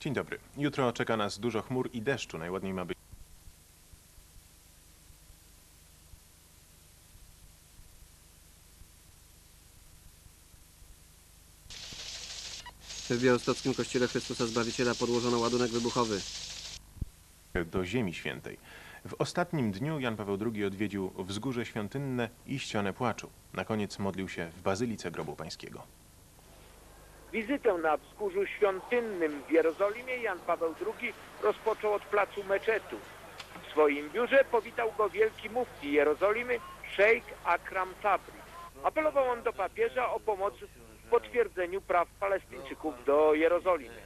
Dzień dobry. Jutro czeka nas dużo chmur i deszczu. Najładniej ma być. W białostockim kościele Chrystusa Zbawiciela podłożono ładunek wybuchowy. do Ziemi Świętej. W ostatnim dniu Jan Paweł II odwiedził wzgórze świątynne i ścianę płaczu. Na koniec modlił się w Bazylice Grobu Pańskiego. Wizytę na wzgórzu świątynnym w Jerozolimie Jan Paweł II rozpoczął od placu meczetu. W swoim biurze powitał go wielki mufti Jerozolimy, szejk Akram Sabri. Apelował on do papieża o pomoc w potwierdzeniu praw Palestyńczyków do Jerozolimy.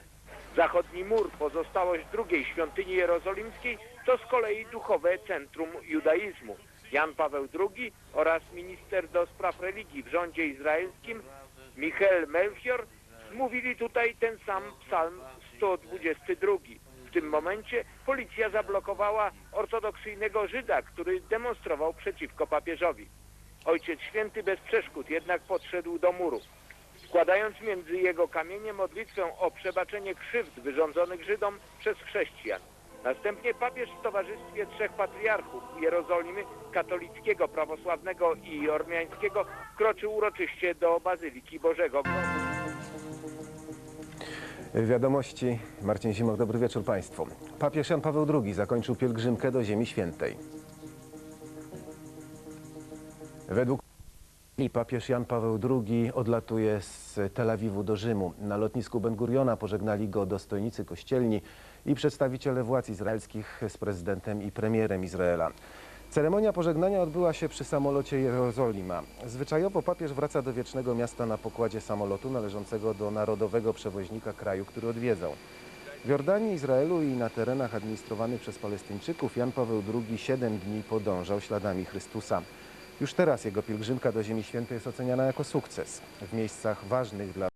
Zachodni mur, pozostałość drugiej świątyni jerozolimskiej, to z kolei duchowe centrum judaizmu. Jan Paweł II oraz minister do spraw religii w rządzie izraelskim Michael Melchior mówili tutaj ten sam psalm 122. W tym momencie policja zablokowała ortodoksyjnego Żyda, który demonstrował przeciwko papieżowi. Ojciec Święty bez przeszkód jednak podszedł do muru. Składając między jego kamienie modlitwę o przebaczenie krzywd wyrządzonych Żydom przez chrześcijan. Następnie papież w towarzystwie trzech patriarchów Jerozolimy, katolickiego, prawosławnego i ormiańskiego, kroczył uroczyście do Bazyliki Bożego. Wiadomości. Marcin Zimok, dobry wieczór Państwu. Papież Jan Paweł II zakończył pielgrzymkę do Ziemi Świętej. Według papież Jan Paweł II odlatuje z Tel Awiwu do Rzymu. Na lotnisku Ben Guriona pożegnali go dostojnicy kościelni i przedstawiciele władz izraelskich z prezydentem i premierem Izraela. Ceremonia pożegnania odbyła się przy samolocie Jerozolima. Zwyczajowo papież wraca do wiecznego miasta na pokładzie samolotu należącego do narodowego przewoźnika kraju, który odwiedzał. W Jordanii, Izraelu i na terenach administrowanych przez Palestyńczyków Jan Paweł II siedem dni podążał śladami Chrystusa. Już teraz jego pielgrzymka do Ziemi Świętej jest oceniana jako sukces. W miejscach ważnych dla